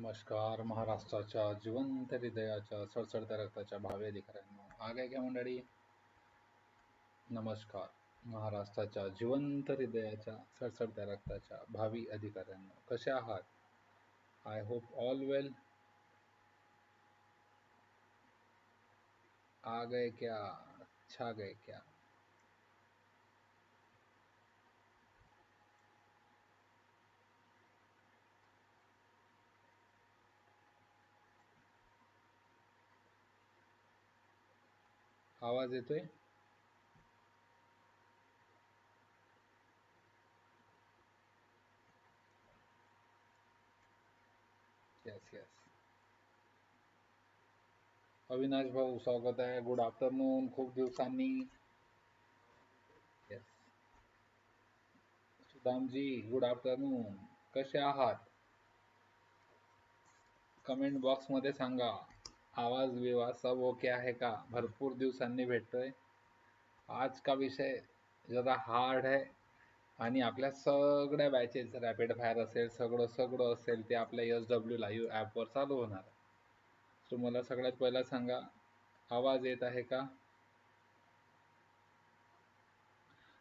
नमस्कार महाराष्ट्राच्या जिवंत हृदयाच्या सडसडत्या रक्ताच्या भावी अधिकाऱ्यांना. आगे घ्या मंडळी. नमस्कार महाराष्ट्राच्या जिवंत हृदयाच्या सडसडत्या रक्ताच्या भावी अधिकाऱ्यांना. कसे आहात? आय होप ऑल वेल आ गए क्या छा गए क्या आवाज येतोय? यस यस अविनाश भाऊ स्वागत आहे. गुड आफ्टरनून खूप दिवसांनी. येस सुदामजी गुड आफ्टरनून कसे आहात? कमेंट बॉक्समध्ये सांगा. आवाज विवाज सब ओके आहे का? भरपूर दिवसांनी भेटतोय. आज का विषय जरा हार्ड आहे आणि आपल्या सगळ्या बॅचेस रॅपिड फायर असेल सगळं सगळं असेल ते आपल्या एस डब्ल्यू लाईव्ह ॲपवर चालू होणार. सो मला सगळ्यात पहिला सांगा आवाज येत आहे का?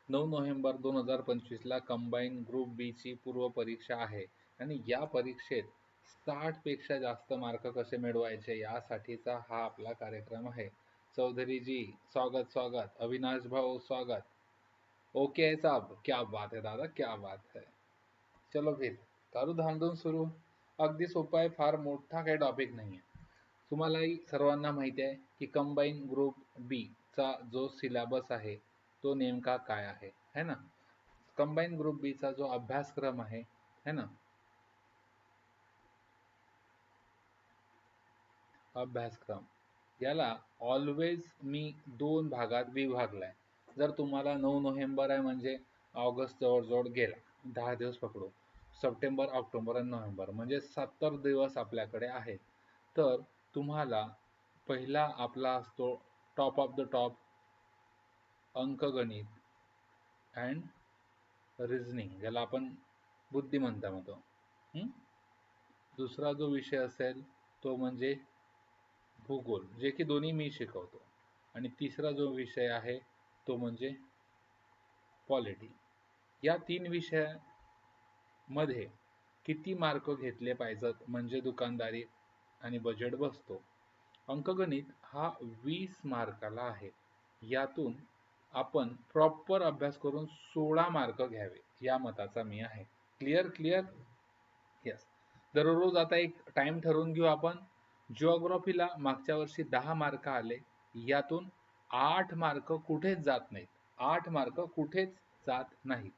नऊ नोव्हेंबर दोन हजार पंचवीसला कंबाईन ग्रुप बी ची पूर्व परीक्षा आहे आणि या परीक्षेत साठपेक्षा जास्त मार्क कसे मिळवायचे यासाठीचा हा आपला कार्यक्रम आहे. चौधरीजी स्वागत स्वागत. अविनाश भाऊ स्वागत. ओके साहब क्या बात है दादा क्या बात है. चलो फिर करू धामधूम सुरू. अगदी सोपा आहे फार मोठा काही टॉपिक नाही आहे. तुम्हालाही सर्वांना माहिती आहे की कंबाईन ग्रुप बी चा जो सिलेबस आहे तो नेमका काय आहे है ना? कंबाईन ग्रुप बी चा जो अभ्यासक्रम आहे है ना? अभ्यासक्रम. याला ऑलवेज मी दोन भागात विभागलाय. जर तुम्हाला नऊ नोव्हेंबर आहे म्हणजे ऑगस्ट जवळजवळ गेला दहा दिवस पकडू. सप्टेंबर ऑक्टोबर आणि नोव्हेंबर म्हणजे सत्तर दिवस आपल्याकडे आहेत. तर तुम्हाला पहिला आपला असतो टॉप ऑफ द टॉप अंकगणित अँड रिझनिंग ज्याला आपण बुद्धिमत्ता म्हणतो. दुसरा जो विषय असेल तो म्हणजे भूगोल जे की दोन्ही मी शिकवतो. आणि तिसरा जो विषय आहे तो म्हणजे पॉलिटी. या तीन विषयामध्ये किती मार्क घेतले पाहिजेत म्हणजे दुकानदारी आणि बजेट बसतो. अंकगणित हा वीस मार्काला आहे. यातून आपण प्रॉपर अभ्यास करून सोळा मार्क घ्यावे या मताचा मी आहे. क्लिअर क्लिअर येस दररोज आता एक टाइम ठरवून घेऊ आपण. जिओग्राफीला मागच्या वर्षी दहा मार्क आले. यातून आठ मार्क कुठेच जात नाहीत. आठ मार्क कुठेच जात नाहीत.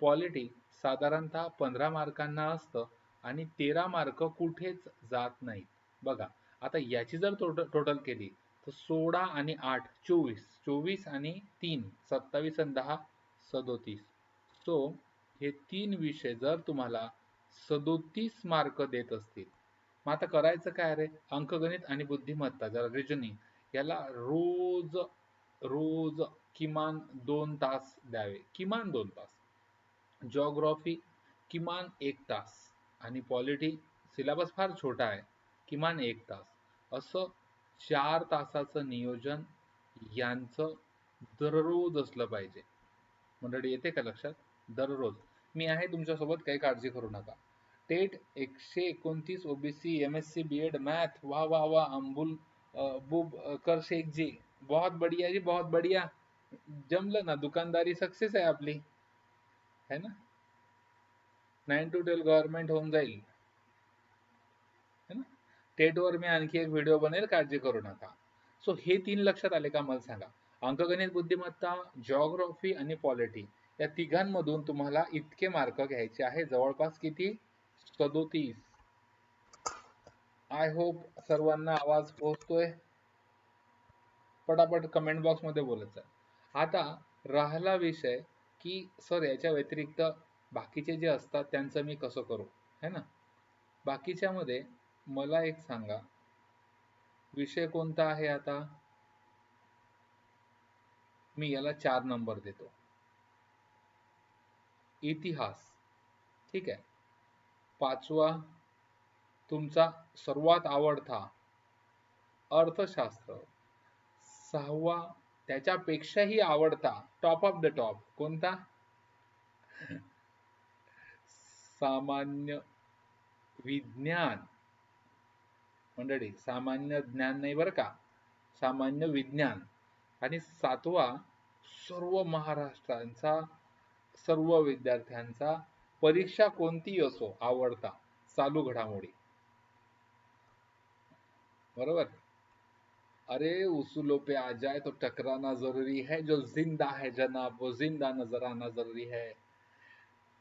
पॉलिटी साधारणतः पंधरा मार्कांना असतं आणि तेरा मार्क कुठेच जात नाहीत. बघा आता याची जर टोटल केली तर सोळा आणि आठ चोवीस चोवीस आणि तीन सत्तावीस आणि दहा सदोतीस. सो हे तीन विषय जर तुम्हाला सदोतीस मार्क देत असतील मग आता करायचं काय रे? अंकगणित आणि बुद्धिमत्ता जरा रिजनिंग याला रोज रोज किमान दोन तास द्यावे. किमान दोन तास. जॉग्रॉफी किमान एक तास. आणि पॉलिटी सिलेबस फार छोटा आहे. किमान एक तास. असं चार तासाचं नियोजन यांचं दररोज असलं पाहिजे. मंडळी येते का लक्षात? दररोज. मी आहे तुमच्यासोबत काही काळजी करू नका. टेट एकशे एकोणतीस OBC M S C B Ed math वाह वाह वाह अम्बुल बुब कर शेख जी. बहुत बढ़िया जी बहुत बढ़िया. जमलं ना दुकानदारी सक्सेस आहे आपली. है ना? नाईन टू ट्वेल्व गव्हर्नमेंट होऊन जाईल. है ना? टेटवर मी आणखी एक व्हिडिओ बनेल काळजी करू नका. सो हे तीन लक्षात आले का मला सांगा? अंकगणित बुद्धिमत्ता जॉग्रॉफी आणि पॉलिटी या तिघांमधून तुम्हाला इतके मार्क घ्यायचे आहे. जवळपास किती? सदोतीस. आय होप सर्वांना आवाज पोहोचतोय. पटापट कमेंट बॉक्समध्ये बोलायचं. आता राहिला विषय की सर याच्या व्यतिरिक्त बाकीचे जे असतात त्यांचं मी कसं करू? है ना? बाकीच्या मध्ये मला एक सांगा. विषय कोणता आहे आता? मी याला चार नंबर देतो. इतिहास. ठीक आहे? पाचवा तुमचा सर्वात आवडता अर्थशास्त्र. सहावा त्याच्यापेक्षाही आवडता टॉप ऑफ द टॉप कोणता? सामान्य विज्ञान. मंडळी सामान्य ज्ञान नाही बरं का? सामान्य विज्ञान. आणि सातवा सर्व महाराष्ट्रांचा सर्व विद्यार्थ्यांचा परीक्षा कोणती असो आवडता चालू घडामोडी. बरोबर? अरे उसूलों पे आ जाए तो टकराना जरूरी है जो जिंदा है जनाब वो जिंदा नजर आना जरूरी है.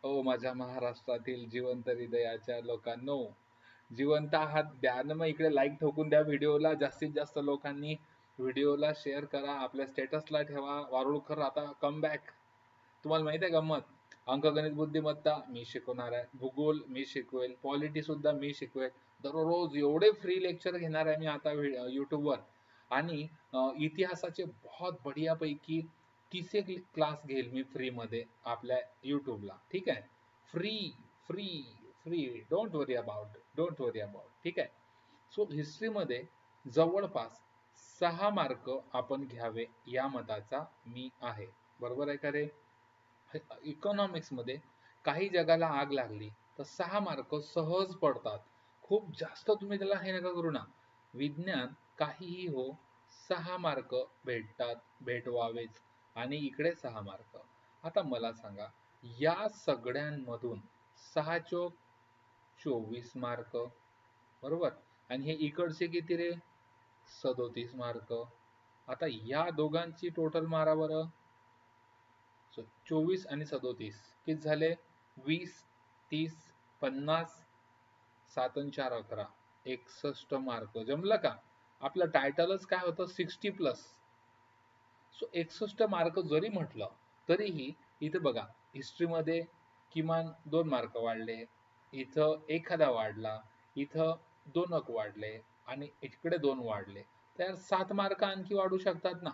ओ माझ्या महाराष्ट्रातील जिवंत हृदयाच्या लोकांनो जिवंत आहात द्या ना मग इकडे लाईक ठोकून द्या व्हिडिओला. जास्तीत जास्त लोकांनी व्हिडिओला शेअर करा आपल्या स्टेटसला ठेवा. वारुळकर आता कम बॅक तुम्हाला माहीत आहे गंमत? अंकगणित बुद्धिमत्ता मी शिकवणार आहे. भूगोल मी शिकवेल. पॉलिटी सुद्धा मी शिकवेल. दररोज एवढे फ्री लेक्चर घेणार आहे मी आता युट्यूबवर आणि इतिहासाचे बहुत बढिया पैकी क्लास घेईल मी फ्री मध्ये आपल्या युट्यूबला ठीक आहे? Free free free don't worry about don't worry about ठीक आहे? सो हिस्ट्रीमध्ये जवळपास सहा मार्क आपण घ्यावे या मताचा मी आहे. बरोबर आहे का रे? इकॉनॉमिक्समध्ये काही जगाला आग लागली तर सहा मार्क सहज पडतात. खूप जास्त तुम्ही त्याला हे नका करू ना. विज्ञान काहीही हो सहा मार्क भेटतात भेटवावेच. आणि इकडे सहा मार्क. आता मला सांगा या सगळ्यांमधून सहा चोक चोवीस मार्क बरोबर? आणि हे इकडचे किती रे? सदोतीस मार्क. आता या दोघांची टोटल मारा बरं. चोवीस आणि सदोतीस. किती झाले? वीस तीस पन्नास सात चार अकरा. एकसष्ट मार्क. जमलं का? आपलं टायटलच काय होतं? Sixty plus. सो एकसष्ट मार्क जरी म्हटलं तरीही इथं बघा हिस्ट्रीमध्ये किमान दोन मार्क वाढले. इथं एखादा वाढला इथं दोन अक वाढले आणि इकडे दोन वाढले. तर सात मार्क आणखी वाढू शकतात ना?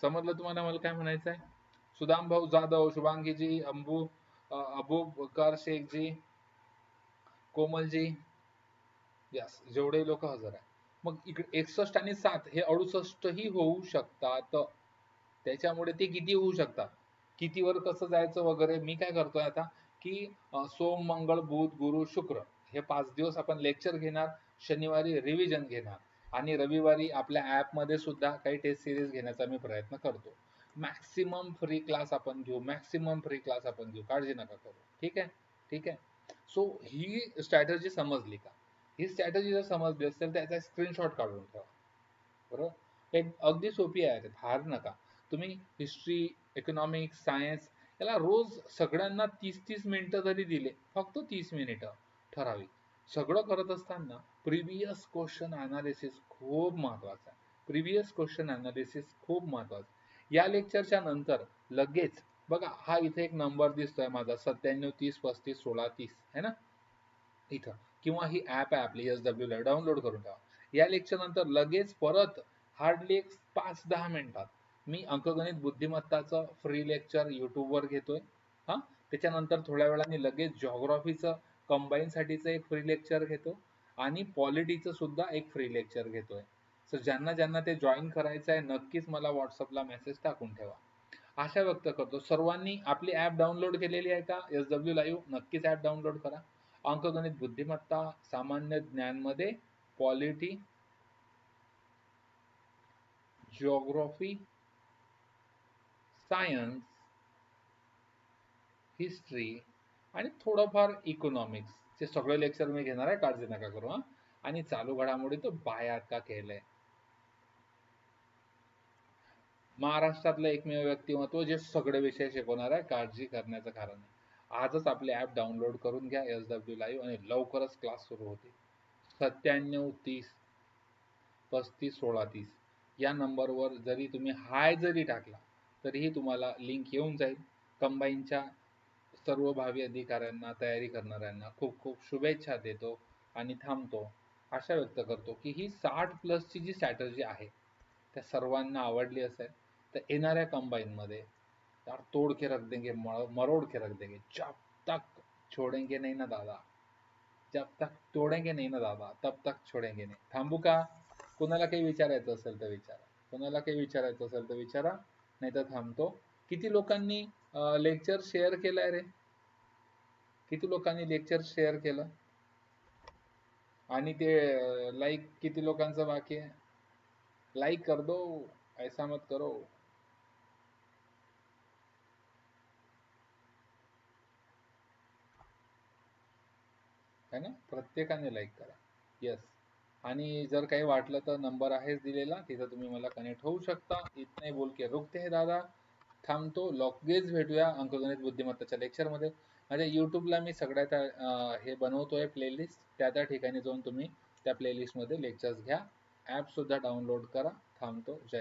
समजलं तुम्हाला मला काय म्हणायचं आहे सुदाम भाऊ जाधव शुभांगीजी अंबू अबू बकर शेखजी कोमलजी यस जेवढे लोक हजर आहे मग इकडे एकसष्ट आणि सात हे अडुसष्ट ही होऊ शकतात. त्याच्यामुळे ते किती होऊ शकतात? कितीवर कसं जायचं वगैरे मी काय करतोय आता? की सोम मंगळ बुध गुरु शुक्र हे पाच दिवस आपण लेक्चर घेणार शनिवारी रिव्हिजन घेणार आणि रविवारी आपल्या ऍपमध्ये सुद्धा काही टेस्ट सिरीज घेण्याचा मी प्रयत्न करतो. मॅक्सिमम फ्री क्लास आपण घेऊ मॅक्सिमम फ्री क्लास आपण घेऊ. काळजी नका करू. ठीक आहे? ठीक आहे? सो ही स्ट्रॅटर्जी समजली का? ही स्ट्रॅटर्जी जर समजली असेल तर याचा स्क्रीनशॉट काढून ठेवा. बरोबर? एक अगदी सोपी आहे. हार नका. तुम्ही हिस्ट्री इकॉनॉमिक्स सायन्स याला रोज सगळ्यांना तीस तीस मिनिटं जरी दिले फक्त तीस मिनिटं ठराविक सगळं करत असताना प्रिव्हियस क्वेश्चन अनालिसिस खूप महत्वाचं आहे. प्रिव्हियस क्वेश्चन अनालिसिस खूप महत्वाचं या लेक्चरच्या नंतर लगेच बघा हा इथे एक नंबर दिसतोय माझा सत्त्याण्णव तीस पस्तीस सोळा तीस है ना? इथं. किंवा ही ऍप आहे आपली एस डब्ल्यू ला डाउनलोड करून ठेवा. या लेक्चर नंतर लगेच परत हार्डली एक पाच दहा मिनिटात मी अंकगणित बुद्धिमत्ताचं फ्री लेक्चर युट्यूबवर घेतोय. हा? त्याच्यानंतर थोड्या वेळाने लगेच जॉग्रॉफीचं कंबाईन साठीचं एक फ्री लेक्चर घेतो. आणि पॉलिटीचं सुद्धा एक फ्री लेक्चर घेतोय. सो ज्यांना ज्यांना ते जॉईन करायचं आहे नक्कीच मला व्हॉट्सअपला मेसेज टाकून ठेवा. आशा व्यक्त करतो. सर्वांनी आपली ऍप डाउनलोड केलेली आहे का? एस डब्ल्यू लाईव्ह नक्कीच ऍप डाउनलोड करा. अंकगणित बुद्धिमत्ता सामान्य ज्ञानमध्ये पॉलिटी जिओग्राफी सायन्स हिस्ट्री आणि थोडंफार इकॉनॉमिक्स चे सगळे लेक्चर मी घेणार आहे काळजी नका करू हा. आणि चालू घडामोडी तो बायात का केलंय? महाराष्ट्रातलं एकमेव व्यक्तिमत्व जे सगळे विषय शिकवणार आहे काळजी करण्याचं कारण आहे. आजच आपले ऍप डाउनलोड करून घ्या एस डब्ल्यू लाईव्ह आणि लवकरच क्लास सुरू होते. सत्त्याण्णव तीस पस्तीस सोळा तीस या नंबरवर जरी तुम्ही हाय जरी टाकला तरीही तुम्हाला लिंक येऊन जाईल. कंबाईनच्या सर्व भावी अधिकाऱ्यांना तयारी करणाऱ्यांना खूप खूप शुभेच्छा देतो आणि थांबतो. आशा व्यक्त करतो की ही साठ प्लसची जी स्ट्रॅटर्जी आहे त्या सर्वांना आवडली असेल. तर येणाऱ्या कंबाईनमध्ये यार तोड के रख देंगे मरोड के रख देंगे. जब तक छोड़ेंगे नाही ना दादा. जब तक तोडेंगे नाही ना दादा तब तक छोडेंगे नाही. थांबू का? कोणाला काही विचारायचं असेल तर विचारा. कोणाला काही विचारायचं असेल तर विचारा. नाही तर थांबतो. किती लोकांनी लेक्चर शेअर केलंय रे? किती लोकांनी लेक्चर शेअर केलं? आणि ते लाईक किती लोकांचं बाकी आहे? लाईक कर दो. ऐसा मत करो. है ना? प्रत्येकाने लाईक करा. येस आणि जर काही वाटलं तर नंबर आहेच दिलेला. तिथं तुम्ही मला कनेक्ट होऊ शकता. इतने बोल के रुकते हे दादा. थांबतो. लगेच भेटूया अंकगणित बुद्धिमत्ताच्या लेक्चरमध्ये माझ्या यूट्यूबला मी सगळ्यात हे बनवतोय प्लेलिस्ट त्या त्या ठिकाणी जाऊन तुम्ही त्या प्लेलिस्टमध्ये लेक्चर्स घ्या. ॲपसुद्धा डाउनलोड करा. थांबतो. जय